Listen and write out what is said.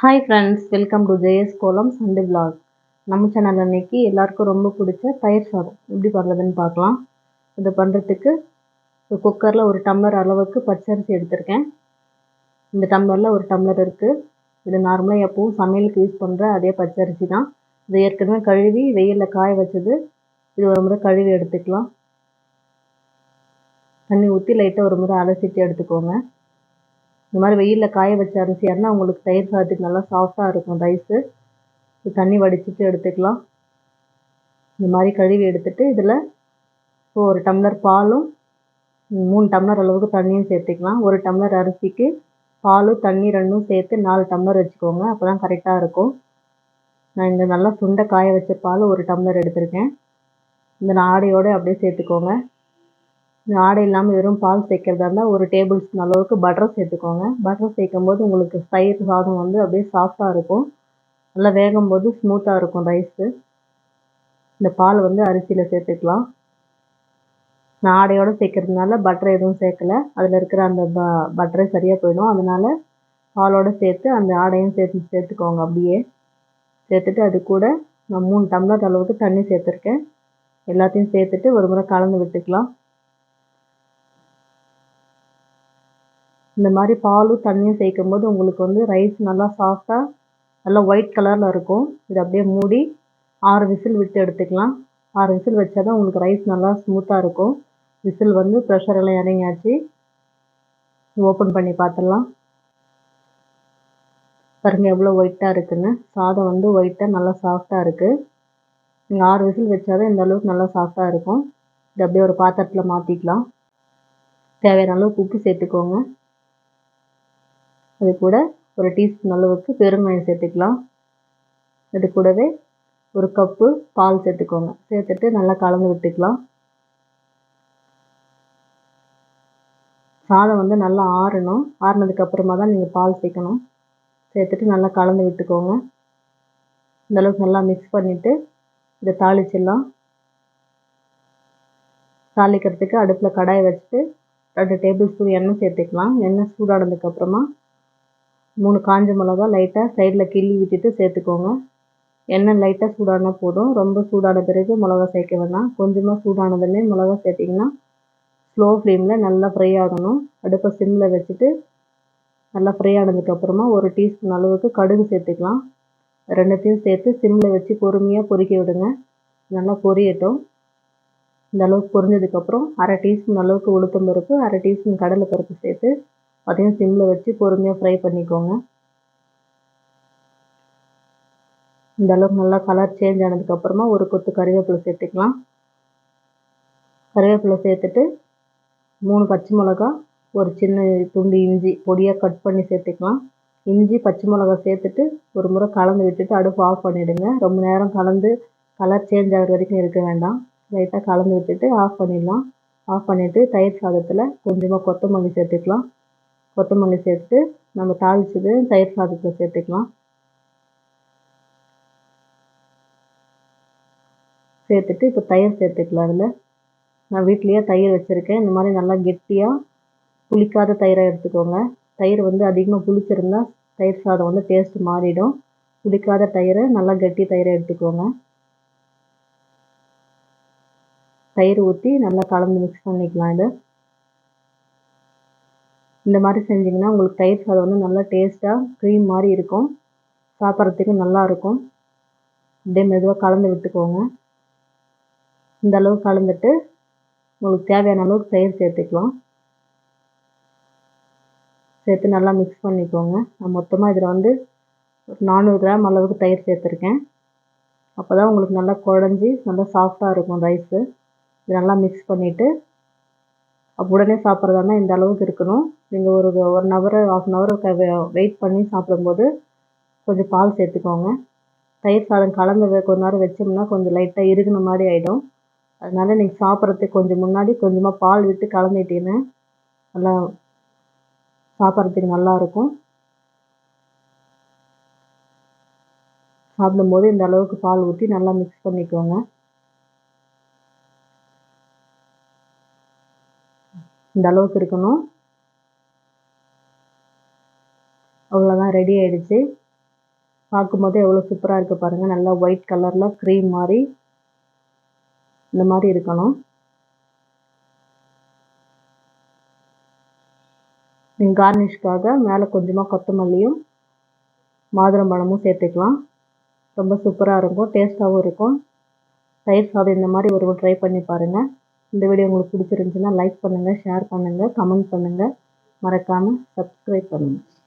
Hi friends welcome to JS kolam Sunday vlog. நம்ம channel அன்னைக்கு எல்லாருக்கும் ரொம்ப பிடிச்ச தயிர் சாதம். எப்படி பண்ணுறதுன்னு பார்க்கலாம். இதை பண்ணுறதுக்கு குக்கரில் ஒரு டம்ளர் அளவுக்கு பச்சரிசி எடுத்திருக்கேன். இந்த டம்ளரில் ஒரு டம்ளர் இருக்குது இது நார்மலாக எப்பவும் சமையலுக்கு யூஸ் பண்ணுற அதே பச்சரிசி தான். இது ஏற்கனவே கழுவி வெயிலில் காய வச்சது. இது ஒரு முறை கழுவி எடுத்துக்கலாம். தண்ணி ஊற்றி லைட்டாக ஒரு முறை அலசிட்டு எடுத்துக்கோங்க. இந்த மாதிரி வெயிலில் காய வச்ச அரிசி இருந்தால் உங்களுக்கு தயிர் சாதத்துக்கு நல்லா சாஃப்டாக இருக்கும் ரைஸு இது தண்ணி வடிச்சிட்டு எடுத்துக்கலாம். இந்த மாதிரி கழுவி எடுத்துகிட்டு இதில் ஒரு டம்ளர் பாலும் மூணு டம்ளர் அளவுக்கு தண்ணியும் சேர்த்துக்கலாம். ஒரு டம்ளர் அரிசிக்கு பாலும் தண்ணி ரெண்டும் சேர்த்து நாலு டம்ளர் வச்சுக்கோங்க. அப்போ தான் கரெக்டாக இருக்கும். நான் இந்த நல்லா சுண்டை காய வச்ச பால் ஒரு டம்ளர் எடுத்திருக்கேன். இந்த நாடையோடு அப்படியே சேர்த்துக்கோங்க. ஆடை இல்லாமல் வெறும் பால் சேர்க்கறதா இருந்தால் ஒரு டேபிள் ஸ்பூன் அளவுக்கு பட்டர் சேர்த்துக்கோங்க. பட்டர் சேர்க்கும் போது உங்களுக்கு தயிர் சாதம் வந்து அப்படியே சாஃப்டாக இருக்கும். நல்லா வேகும் போது ஸ்மூத்தாக இருக்கும் ரைஸு இந்த பால் வந்து அரிசியில் சேர்த்துக்கலாம். நான் ஆடையோடு சேர்க்கறதுனால பட்டரை எதுவும் சேர்க்கல. அதில் இருக்கிற அந்த ப பட்டரே சரியாக போயிடும். அதனால் பாலோடு சேர்த்து அந்த ஆடையும் சேர்த்து சேர்த்துக்கோங்க அப்படியே. சேர்த்துட்டு அது கூட நான் மூணு டம்ளர் அளவுக்கு தண்ணி சேர்த்துருக்கேன். எல்லாத்தையும் சேர்த்துட்டு ஒரு முறை கலந்து விட்டுக்கலாம். இந்த மாதிரி பாலும் தண்ணியும் சேர்க்கும் போது உங்களுக்கு வந்து ரைஸ் நல்லா சாஃப்டாக நல்லா ஒயிட் கலரில் இருக்கும். இதை அப்படியே மூடி ஆறு விசில் விட்டு எடுத்துக்கலாம். ஆறு விசில் வச்சா தான் உங்களுக்கு ரைஸ் நல்லா ஸ்மூத்தாக இருக்கும். விசில் வந்து ப்ரெஷர் எல்லாம் இறங்கியாச்சு. ஓப்பன் பண்ணி பார்த்துடலாம். பாருங்கள் எவ்வளோ ஒயிட்டாக இருக்குன்னு. சாதம் வந்து ஒயிட்டாக நல்லா சாஃப்டாக இருக்குது நீங்கள் ஆறு விசில் வச்சாதான் இந்த அளவுக்கு நல்லா சாஃப்டாக இருக்கும். இது அப்படியே ஒரு பாத்திரத்தில் மாற்றிக்கலாம் தேவையான அளவுக்கு உப்பு சேர்த்துக்கோங்க. அது கூட ஒரு டீஸ்பூன் அளவுக்கு பெருங்காயம் சேர்த்துக்கலாம். அது கூடவே ஒரு கப்பு பால் சேர்த்துக்கோங்க. சேர்த்துட்டு நல்லா கலந்து விட்டுக்கலாம். சாதம் வந்து நல்லா ஆறணும். ஆறினதுக்கப்புறமா தான் நீங்கள் பால் சேர்க்கணும். சேர்த்துட்டு நல்லா கலந்து விட்டுக்கோங்க. இந்தளவுக்கு நல்லா மிக்ஸ் பண்ணிவிட்டு இதை தாளிச்சிடலாம். தாளிக்கிறதுக்கு அடுப்பில் கடாயை வச்சுட்டு ரெண்டு டேபிள் ஸ்பூன் எண்ணெய் சேர்த்துக்கலாம். எண்ணெய் சூடானதுக்கப்புறமா மூணு காஞ்ச மிளகா லைட்டாக சைடில் கிள்ளி விட்டுட்டு சேர்த்துக்கோங்க. எண்ணெய் லைட்டாக சூடானா போதும். ரொம்ப சூடான பிறகு மிளகா சேர்க்க வேண்டாம் கொஞ்சமாக சூடானதுமே மிளகா சேர்த்திங்கன்னா ஸ்லோ ஃப்ளேமில் நல்லா ஃப்ரை ஆகணும். அடுப்பை சிம்மில் வச்சுட்டு நல்லா ஃப்ரை ஆனதுக்கப்புறமா ஒரு டீஸ்பூன் அளவுக்கு கடுகு சேர்த்துக்கலாம். ரெண்டுத்தையும் சேர்த்து சிம்மில் வச்சு பொறுமையாக பொறிக்க விடுங்க. நல்லா பொரியட்டும். இந்த அளவுக்கு பொரிஞ்சதுக்கப்புறம் அரை டீஸ்பூன் அளவுக்கு உளுத்தம் பருப்பு அரை டீஸ்பூன் கடலை பருப்பு சேர்த்து அதையும் சிம்மில் வச்சு பொறுமையாக ஃப்ரை பண்ணிக்கோங்க. இந்த அளவுக்கு நல்லா கலர் சேஞ்ச் ஆனதுக்கப்புறமா ஒரு கொத்து கறிவேப்பிலை சேர்த்துக்கலாம். கறிவேப்பிலை சேர்த்துட்டு மூணு பச்சை மிளகா ஒரு சின்ன துண்டு இஞ்சி பொடியாக கட் பண்ணி சேர்த்துக்கலாம். இஞ்சி பச்சை மிளகா சேர்த்துட்டு ஒரு முறை கலந்து விட்டுட்டு அடுப்பு ஆஃப் பண்ணிவிடுங்க ரொம்ப நேரம் கலந்து கலர் சேஞ்ச் ஆகிற வரைக்கும் இருக்க வேண்டாம். லைட்டாக கலந்து விட்டுட்டு ஆஃப் பண்ணிடலாம். ஆஃப் பண்ணிவிட்டு தயிர் சாதத்தில் கொஞ்சமாக கொத்தமல்லி சேர்த்துக்கலாம். கொத்தமல்லி சேர்த்து நம்ம தாளிச்சது தயிர் சாதத்தில் சேர்த்துக்கலாம். சேர்த்துட்டு இப்போ தயிர் சேர்த்துக்கலாம் அதில். நான் வீட்லேயே தயிர் வச்சுருக்கேன். இந்த மாதிரி நல்லா கெட்டியாக புளிக்காத தயிராக எடுத்துக்கோங்க. தயிர் வந்து அதிகமாக புளிச்சிருந்தா தயிர் சாதம் வந்து டேஸ்ட் மாறிடும். புளிக்காத தயிரை நல்லா கெட்டி தயிரை எடுத்துக்கோங்க. தயிர் ஊற்றி நல்லா கலந்து மிக்ஸ் பண்ணிக்கலாம் இதை. இந்த மாதிரி செஞ்சிங்கன்னா உங்களுக்கு தயிர் சாதம் வந்து நல்லா டேஸ்ட்டாக க்ரீம் மாதிரி இருக்கும். சாப்பிட்றதுக்கு நல்லா இருக்கும். அப்படியே மெதுவாக கலந்து விட்டுக்கோங்க. இந்த அளவு கலந்துட்டு உங்களுக்கு தேவையான அளவுக்கு தயிர் சேர்த்துக்கலாம். சேர்த்து நல்லா மிக்ஸ் பண்ணிக்கோங்க. நான் மொத்தமாக இதில் வந்து ஒரு நானூறு கிராம் அளவுக்கு தயிர் சேர்த்துருக்கேன். அப்போ தான் உங்களுக்கு நல்லா குழஞ்சி நல்லா சாஃப்டாக இருக்கும் ரைஸு இது நல்லா மிக்ஸ் பண்ணிவிட்டு அப்போ உடனே சாப்பிட்றதா இந்த அளவுக்கு இருக்கணும். நீங்கள் ஒரு one hour half an hour wait பண்ணி சாப்பிடும்போது கொஞ்சம் பால் சேர்த்துக்கோங்க. தயிர் சாதம் கலந்து கொஞ்ச நேரம் வச்சோம்னா கொஞ்சம் லைட்டாக இறுகின மாதிரி ஆகிடும் அதனால நீங்கள் சாப்பிட்றதுக்கு கொஞ்சம் முன்னாடி கொஞ்சமாக பால் விட்டு கலந்துட்டீங்கன்னா நல்லா சாப்பிட்றதுக்கு நல்லாயிருக்கும் சாப்பிடும்போது இந்த அளவுக்கு பால் ஊற்றி நல்லா மிக்ஸ் பண்ணிக்கோங்க. இந்த அளவுக்கு இருக்கணும். அவ்வளோதான் ரெடி ஆகிடுச்சு பார்க்கும்போது எவ்வளோ சூப்பராக இருக்குது பாருங்கள் நல்லா ஒயிட் கலரில் க்ரீம் மாதிரி இந்த மாதிரி இருக்கணும். நீங்கள் கார்னிஷ்காக மேலே கொஞ்சமாக கொத்தமல்லியும் மாதுளம்பழமும் சேர்த்துக்கலாம். ரொம்ப சூப்பராக இருக்கும். டேஸ்ட்டாகவும் இருக்கும். தயிர் சாதம் இந்த மாதிரி ஒரு ட்ரை பண்ணி பாருங்கள் இந்த வீடியோ உங்களுக்கு பிடிச்சிருந்துச்சுன்னா லைக் பண்ணுங்கள் ஷேர் பண்ணுங்கள் கமெண்ட் பண்ணுங்கள் மறக்காமல் சப்ஸ்கிரைப் பண்ணுங்கள்